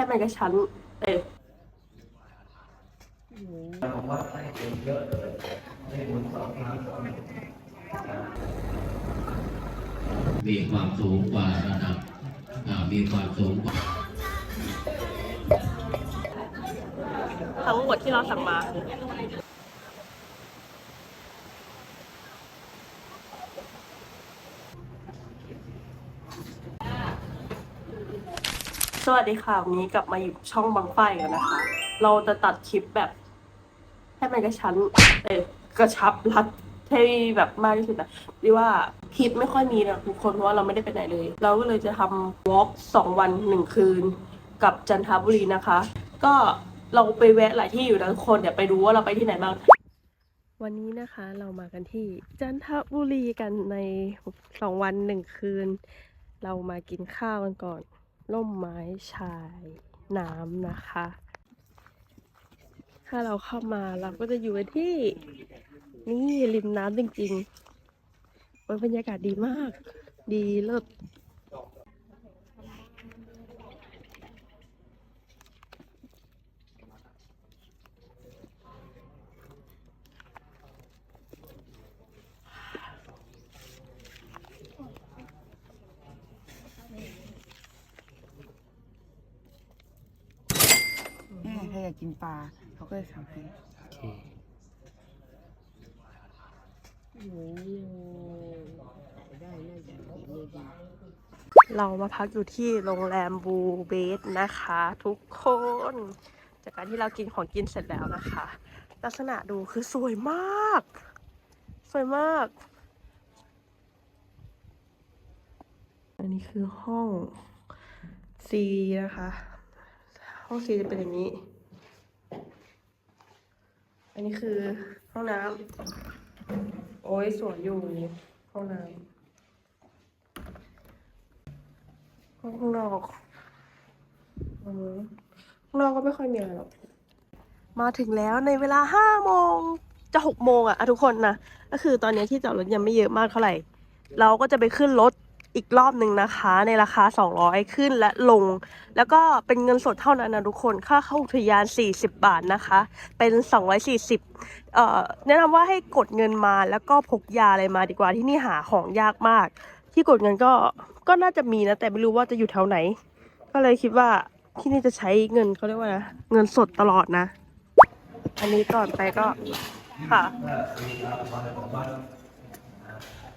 ให้มันกระชั้นเออมีความสูงกว่าระดับอ่ามีความสูงกว่าทั้งหมดที่เราสั่งมา สวัสดีค่ะวันนี้กลับมาอยู่ช่องบางไฟกันนะคะ เราจะตัดคลิปแบบให้มันกระชั้นเออกระชับรัดให้แบบมากที่สุดนะเรียกว่าคลิปไม่ค่อยมีนะทุกคนเพราะว่าเราไม่ได้ไปไหนเลย เราก็เลยจะทำวอล์กสองวันหนึ่งคืน กับจันทบุรีนะคะ ก็เราไปแวะหลายที่อยู่นะทุกคนเดี๋ยวไปดูว่าเราไปที่ไหนบ้างวันนี้นะคะเรามากันที่จันทบุรีกันในสองวันหนึ่งคืน เรามากินข้าวกันก่อน ร่มไม้ชายน้ำนะคะ ถ้าเราเข้ามาเราก็จะอยู่กันที่ นี่ริมน้ำจริงๆมันบรรยากาศดีมาก ดีเลิศ แม่ถ้าอยากกินปลาเขาก็เลยทำให้เรามาพักอยู่ที่โรงแรมบูเบสนะคะ ทุกคน จากการที่เรากินของกินเสร็จแล้วนะคะ ลักษณะดูคือสวยมาก สวยมาก อันนี้คือห้อง C นะคะ ห้อง C จะเป็นอย่างนี้ อันนี้คือห้องน้ำโอ้ยสวยอยู่ห้องน้ำห้องข้างนอกอืมข้างนอกก็ไม่ค่อยมีอะไรหรอกมาถึงแล้วในเวลาห้าโมงจะหกโมงอะอะทุกคนนะก็คือตอนนี้ที่จอดรถยังไม่เยอะมากเท่าไหร่ เราก็จะไปขึ้นรถ อีกรอบหนึ่งนะคะ ในราคา 200 ขึ้นและลง แล้วก็เป็นเงินสดเท่านั้นนะทุกคนค่าเข้าอุทยาน 40 บาทนะคะ เป็น 240เอ่อแนะนำว่าให้กดเงินมาแล้วก็พกยาอะไรมาดีกว่าที่นี่หาของยากมาก ที่กดเงินก็ก็น่าจะมีนะ แต่ไม่รู้ว่าจะอยู่แถวไหน ก็เลยคิดว่าที่นี่จะใช้เงินเขาเรียกว่านะเงินสดตลอดนะ อันนี้ก่อนไปก็ค่ะ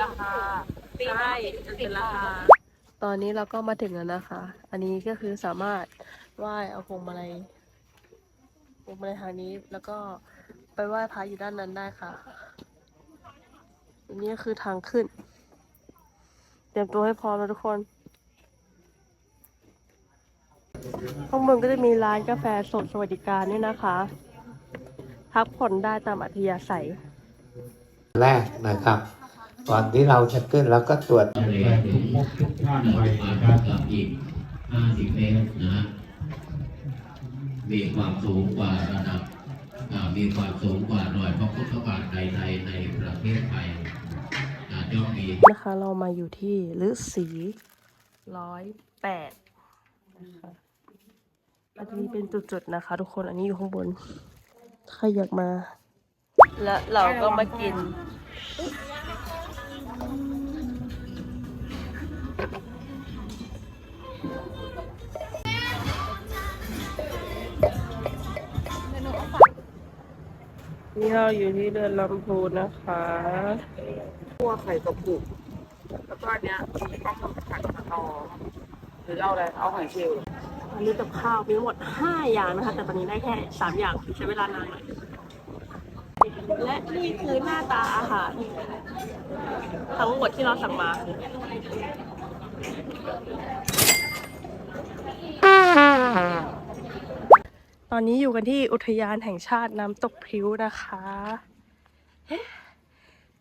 ราคาใช่เป็นราคา ตอนนี้เราก็มาถึงแล้วนะคะ อันนี้ก็คือสามารถไหว้เอาพวงมาลัยพวงมาลัยทางนี้ แล้วก็ไปไหว้พระอยู่ด้านนั้นได้ค่ะ อันนี้ก็คือทางขึ้น เตรียมตัวให้พร้อมนะทุกคน ข้างบนก็จะมีร้านกาแฟสดสวัสดิการด้วยนะคะ พักผ่อนได้ตามอัธยาศัย แรกนะครับ ก่อนที่เราจะขึ้นเราก็ตรวจทะเลถึงท่านไปนะครับกับอีก 50 เมตรนะฮะมีความสูงกว่าระดับอ่ามีความสูงกว่ารอยพระพุทธบาทใดๆในประเทศไทยอาจย่อมมีนะคะ เรามาอยู่ที่ฤาษีร้อยแปดนะคะอันนี้เป็นจุดๆนะคะ ทุกคนอันนี้อยู่ข้างบนใครอยากมา และเราก็มากิน นี่เราอยู่ที่เดือนลำพูนนะคะคั่วไข่กระปุกแล้วก็อันเนี้ยเอาผัดกระตอหรือเอาอะไร เอาหอยเชลล์อันนี้กับข้าวมีทั้งหมด 5 อย่างนะคะ แต่ตอนนี้ได้แค่ 3 อย่างใช้เวลานานหน่อยและนี่คือหน้าตาอาหารทั้งหมดที่เราสั่งมา ตอนนี้อยู่กันที่อุทยานแห่งชาติน้ำตกพริ้วนะคะ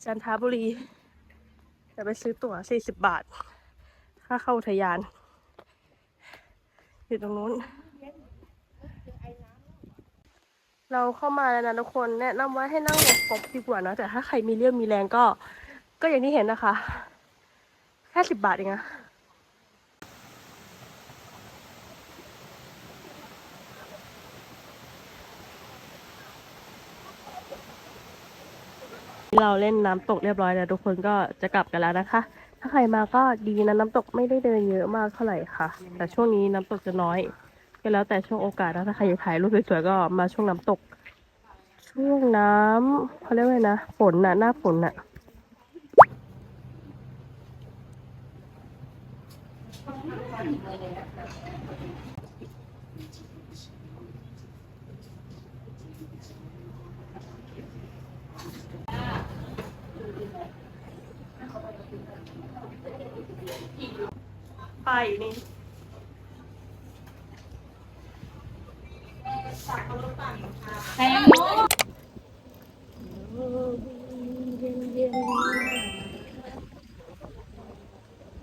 เจันทบุรี จะไปซื้อตั๋ว 40 บาท ค่าเข้าอุทยาน อยู่ตรงนู้น เราเข้ามาแล้วนะทุกคน แนะนำว่าให้นั่งรถครบดีกว่านะแต่ถ้าใครมีเรี่ยวมีแรงก็ ก็อย่างที่เห็นนะคะ แค่สิบบาทเองอะ เราเล่นน้ำตกเรียบร้อยแล้วทุกคนก็จะกลับกันแล้วนะคะ ถ้าใครมาก็ดีนะน้ำตกไม่ได้เดินเยอะมากเท่าไหร่ค่ะ แต่ช่วงนี้น้ำตกจะน้อย ก็แล้วแต่ช่วงโอกาสนะถ้าใครอยากถ่ายรูปสวยๆก็มาช่วงน้ำตก ช่วงน้ำเขาเรียกว่าไงนะฝนน่ะหน้าฝนน่ะ ไปนี่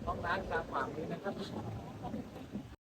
ห้องน้ำกลางขวางนี้นะครับ